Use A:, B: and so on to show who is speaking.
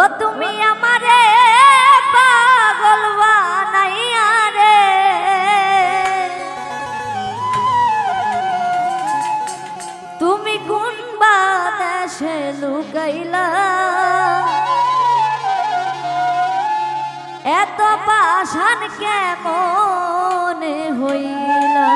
A: ও তুমি আমারে পাগল বানাইয়া রে। তুমি কোন বাদেশে লুকাইলা? এত পাশান কেমন হইলা?